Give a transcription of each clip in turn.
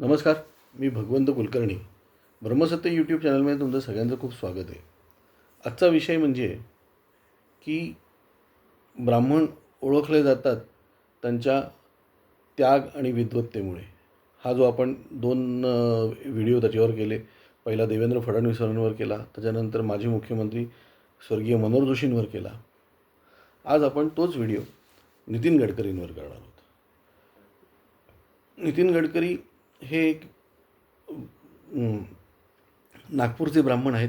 नमस्कार मी भगवंत कुलकर्णी. ब्रह्मसत्य यूट्यूब चॅनलमध्ये तुमचं सगळ्यांचं खूप स्वागत आहे. आजचा विषय म्हणजे की ब्राह्मण ओळखले जातात त्यांच्या त्याग आणि विद्वत्तेमुळे. हा जो आपण दोन व्हिडिओ त्याच्यावर केले. पहिला देवेंद्र फडणवीसांवर केला त्याच्यानंतर माजी मुख्यमंत्री स्वर्गीय मनोहर जोशींवर केला. आज आपण तोच व्हिडिओ नितीन गडकरींवर करणार आहोत. नितीन गडकरी हे एक नागपूरचे ब्राह्मण आहेत.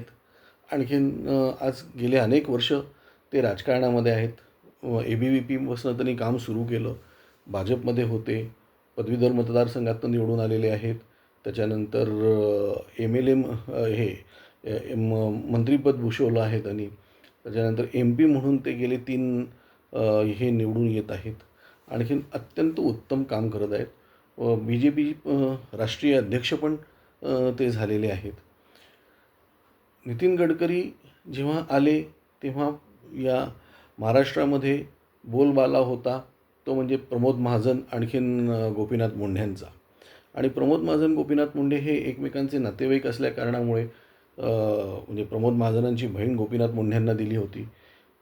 आणखीन आज गेले अनेक वर्ष ते राजकारणामध्ये आहेत. ए बी व्ही पीपासून त्यांनी काम सुरू केलं. भाजपमध्ये होते. पदवीधर मतदारसंघातून निवडून आलेले आहेत. त्याच्यानंतर एम एल एम हे एम म भूषवलं आहे त्यांनी. त्याच्यानंतर एम पी म्हणून ते गेले तीन हे निवडून येत आहेत. आणखीन अत्यंत उत्तम काम करत आहेत. बी जे पी राष्ट्रीय अध्यक्ष पण ते झालेले आहेत. नितीन गडकरी जेव्हा आले तेव्हा या महाराष्ट्रामध्ये बोलबाला होता तो म्हणजे प्रमोद महाजन आणखीन गोपीनाथ मुंढ्यांचा आणि प्रमोद महाजन गोपीनाथ मुंडे हे एकमेकांचे नातेवाईक असल्या कारणामुळे म्हणजे प्रमोद महाजनांची बहीण गोपीनाथ मुंढ्यांना दिली होती.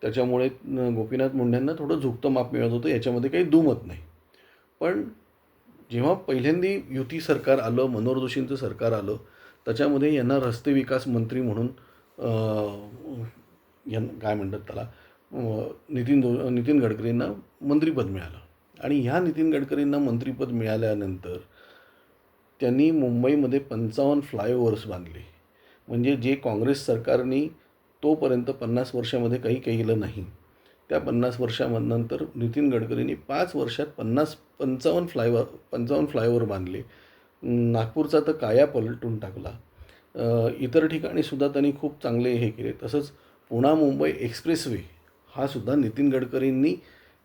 त्याच्यामुळे गोपीनाथ मुंढ्यांना थोडं झुकतं माप मिळत होतं याच्यामध्ये काही दुमत नाही. पण जेव्हा पहिल्यांदी युती सरकार आलं मनोहर जोशींचं सरकार आलं त्याच्यामध्ये यांना रस्ते विकास मंत्री म्हणून अं, यां काय म्हणतात त्याला नितीन दो नितीन गडकरींना मंत्रीपद मिळालं. आणि ह्या नितीन गडकरींना मंत्रीपद मिळाल्यानंतर त्यांनी मुंबईमध्ये पंचावन्न फ्लायओव्हर्स बांधले. म्हणजे जे काँग्रेस सरकारने तोपर्यंत पन्नास वर्षामध्ये काही केलं नाही. त्या पन्नास वर्षानंतर नितीन गडकरींनी पाच वर्षात पन्नास पंचावन्न फ्लायओव्हर पंचावन्न फ्लायओव्हर बांधले. नागपूरचा तर काया पलटून टाकला. इतर ठिकाणीसुद्धा त्यांनी खूप चांगले हे केले. तसंच पुणा मुंबई एक्सप्रेसवे हा सुद्धा नितीन गडकरींनी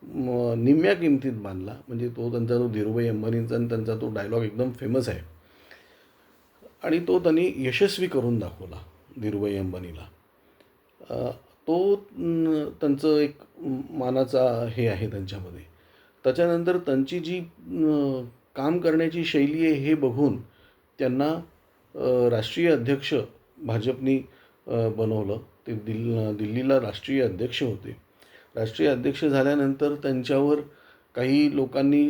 निम्म्या किमतीत बांधला. म्हणजे तो त्यांचा जो धीरूभाई अंबानींचा आणि त्यांचा तो डायलॉग एकदम फेमस आहे. आणि तो त्यांनी यशस्वी करून दाखवला धीरूभाई अंबानीला. तो त्यांचं एक मानाचा हे आहे त्यांच्यामध्ये. त्याच्यानंतर त्यांची जी काम करण्याची शैली आहे हे बघून त्यांना राष्ट्रीय अध्यक्ष भाजपनी बनवलं. ते दिल दिल्लीला राष्ट्रीय अध्यक्ष होते. राष्ट्रीय अध्यक्ष झाल्यानंतर त्यांच्यावर काही लोकांनी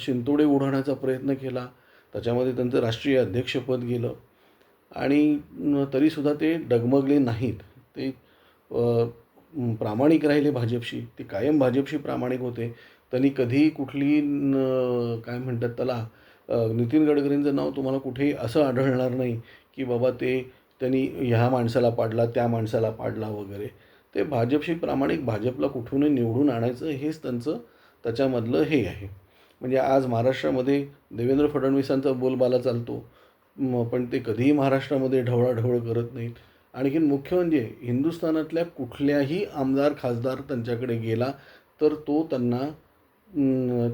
शिंतोडे उडवण्याचा प्रयत्न केला. त्याच्यामध्ये त्यांचं राष्ट्रीय अध्यक्षपद गेलं. आणि तरीसुद्धा ते डगमगले नाहीत. ते प्रामाणिक राहिले भाजपशी. ते कायम भाजपशी प्रामाणिक होते. त्यांनी कधीही कुठली न, काय म्हणतात त्याला नितीन गडकरींचं नाव तुम्हाला कुठेही असं आढळणार नाही की बाबा ते त्यांनी ह्या माणसाला पाडला त्या माणसाला पाडला वगैरे. ते भाजपशी प्रामाणिक भाजपला कुठूनही निवडून आणायचं हेच त्यांचं त्याच्यामधलं हे आहे. म्हणजे आज महाराष्ट्रामध्ये देवेंद्र फडणवीसांचा बोलबाला चालतो. पण ते कधीही महाराष्ट्रामध्ये ढवळाढवळ करत नाहीत. आणखीन मुख्य म्हणजे हिंदुस्थानातल्या कुठल्याही आमदार खासदार त्यांच्याकडे गेला तर तो त्यांना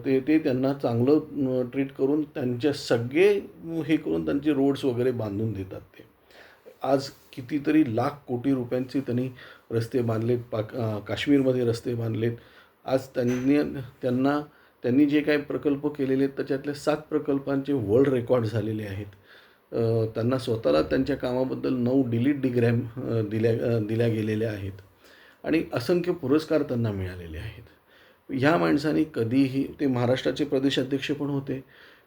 ते ते त्यांना चांगलं ट्रीट करून त्यांच्या सगळे हे करून त्यांचे रोड्स वगैरे बांधून देतात ते. आज कितीतरी लाख कोटी रुपयांचे त्यांनी रस्ते बांधलेत पाक काश्मीरमध्ये रस्ते बांधलेत. आज त्यांनी त्यांना त्यांनी जे काही प्रकल्प केलेले आहेत त्याच्यातल्या सात प्रकल्पांचे वर्ल्ड रेकॉर्ड झालेले आहेत. त्यांना स्वतःला त्यांच्या कामाबद्दल नऊ डिलीट डिग्रॅम दिल्या दिल्या गेलेल्या आहेत. आणि असंख्य पुरस्कार त्यांना मिळालेले आहेत. ह्या माणसांनी कधीही ते महाराष्ट्राचे प्रदेशाध्यक्ष पण होते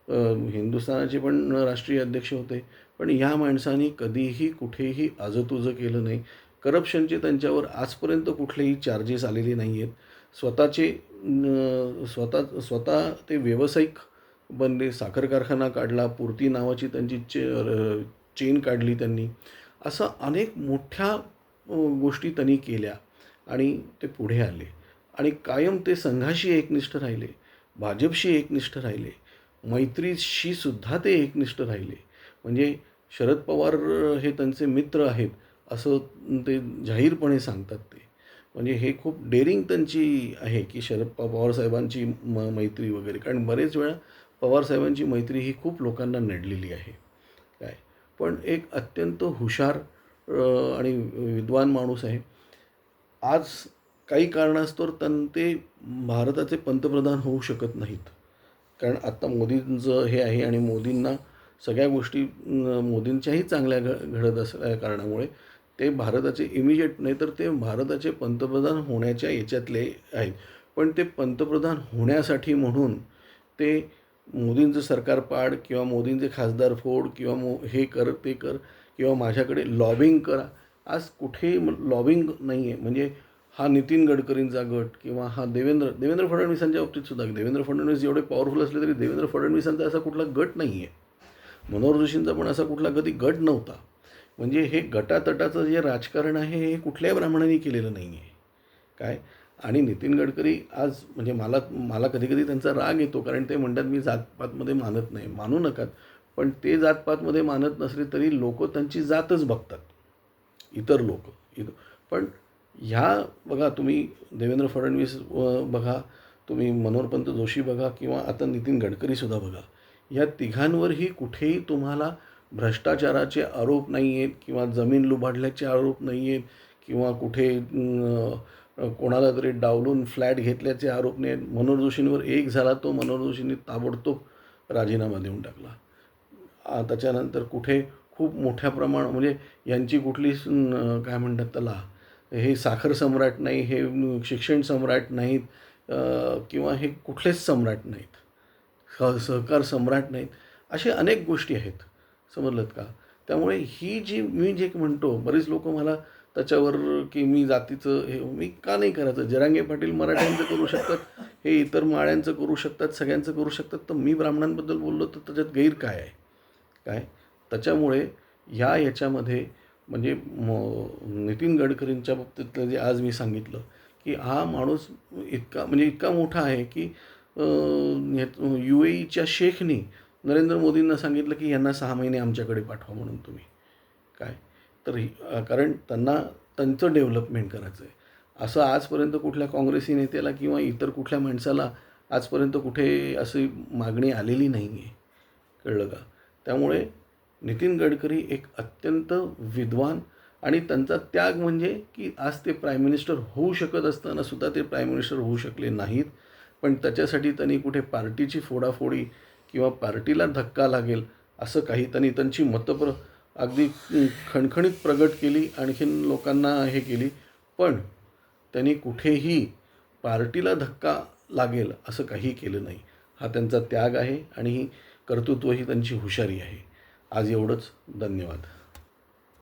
हिंदुस्थानाचे पण राष्ट्रीय अध्यक्ष होते पण ह्या माणसांनी कधीही कुठेही आजतुजं केलं नाही. करप्शनचे त्यांच्यावर आजपर्यंत कुठलेही चार्जेस आलेले नाही आहेत स्वतःचे स्वतः स्वतः ते व्यावसायिक बनले साखर कारखाना काढला पूर्ती नावाची त्यांची चे चेन काढली त्यांनी. असं अनेक मोठ्या गोष्टी त्यांनी केल्या आणि ते पुढे आले. आणि कायम ते संघाशी एकनिष्ठ राहिले भाजपशी एकनिष्ठ राहिले मैत्रीशी सुद्धा ते एकनिष्ठ राहिले. म्हणजे शरद पवार हे त्यांचे मित्र आहेत असं ते जाहीरपणे सांगतात ते. म्हणजे हे खूप डेअरिंग त्यांची आहे की शरद पवार साहेबांची म मैत्री वगैरे. कारण बरेच वेळा पवारसाहेबांची मैत्री ही खूप लोकांना नडलेली आहे. काय? पण एक अत्यंत हुशार आणि विद्वान माणूस आहे. आज काही कारणास्तव त्यां ते भारताचे पंतप्रधान होऊ शकत नाहीत. कारण आत्ता मोदींचं हे आहे आणि मोदींना सगळ्या गोष्टी मोदींच्याही चांगल्या घ घडत असल्या कारणामुळे ते भारताचे इमिजिएट नाही तर ते भारताचे पंतप्रधान होण्याच्या याच्यातले आहेत. पण ते पंतप्रधान होण्यासाठी म्हणून ते मोदींचं सरकार पाड किंवा मोदींचे खासदार फोड किंवा मो हे कर ते कर किंवा माझ्याकडे लॉबिंग करा. आज कुठेही लॉबिंग नाही आहे म्हणजे हा नितीन गडकरींचा गट किंवा हा देवेंद्र देवेंद्र फडणवीसांच्या बाबतीत सुद्धा. देवेंद्र फडणवीस एवढे पॉवरफुल असले तरी देवेंद्र फडणवीसांचा असा कुठला गट नाही आहे मनोहर जोशींचा पण असा कुठला कधी गट नव्हता. म्हणजे हे गटातटाचं जे राजकारण आहे हे कुठल्याही ब्राह्मणांनी केलेलं नाही आहे काय? आणि नितीन गडकरी आज म्हणजे मला मला कधी कधी त्यांचा राग येतो कारण ते म्हणतात मी जातपातमध्ये मानत नाही. मानू नकात पण ते जातपातमध्ये मानत नसले तरी लोक त्यांची जातच बघतात. इतर लोक इतर. पण ह्या बघा तुम्ही देवेंद्र फडणवीस बघा तुम्ही मनोहरपंत जोशी बघा किंवा आता नितीन गडकरीसुद्धा बघा या तिघांवरही कुठेही तुम्हाला भ्रष्टाचाराचे आरोप नाही आहेत किंवा जमीन लुबाडल्याचे आरोप नाही आहेत किंवा कुठे कोणाला तरी डावलून फ्लॅट घेतल्याचे आरोप मनोहर जोशींवर एक झाला तो मनोहर जोशींनी ताबडतोब राजीनामा देऊन टाकला. त्याच्यानंतर कुठे खूप मोठ्या प्रमाण म्हणजे यांची कुठली काय म्हणतात त्याला हे साखर सम्राट नाही हे शिक्षण सम्राट नाहीत किंवा हे कुठलेच सम्राट नाहीत सह सहकार सम्राट नाहीत असे अनेक गोष्टी आहेत. समजलं का? त्यामुळे ही जी मी जे म्हणतो बरेच लोक मला त्याच्यावर की मी जातीचं हे मी का नाही करायचं? जरांगे पाटील मराठ्यांचं करू शकतात हे इतर माळ्यांचं करू शकतात सगळ्यांचं करू शकतात तर मी ब्राह्मणांबद्दल बोललो तर त्याच्यात गैर काय आहे? काय? त्याच्यामुळे ह्या याच्यामध्ये म्हणजे म नितीन गडकरींच्या बाबतीतलं जे आज मी सांगितलं की हा माणूस इतका म्हणजे इतका मोठा आहे की यू एईच्या शेखनी नरेंद्र मोदींना सांगितलं की यांना सहा महिने आमच्याकडे पाठवा म्हणून तुम्ही. काय? तर ही- कारण त्यांना त्यांचं डेव्हलपमेंट करायचं आहे. असं आजपर्यंत कुठल्या काँग्रेसी नेत्याला किंवा इतर कुठल्या माणसाला आजपर्यंत कुठे अशी मागणी आलेली नाही आहे कळलं का? त्यामुळे नितीन गडकरी एक अत्यंत विद्वान आणि त्यांचा त्याग म्हणजे की आज ते प्राईम मिनिस्टर होऊ शकत असताना सुद्धा ते प्राईम मिनिस्टर होऊ शकले नाहीत. पण त्याच्यासाठी त्यांनी कुठे पार्टीची फोडाफोडी किंवा पार्टीला धक्का लागेल असं काही त्यांनी त्यांची मतप्र अगदी खणखणीत प्रगट केली आणखीन लोकांना हे केली पण त्यांनी कुठेही पार्टीला धक्का लागेल असं काही केलं नाही. हा त्यांचा त्याग आहे आणि ही कर्तृत्व ही त्यांची हुशारी आहे. आज एवढंच. धन्यवाद.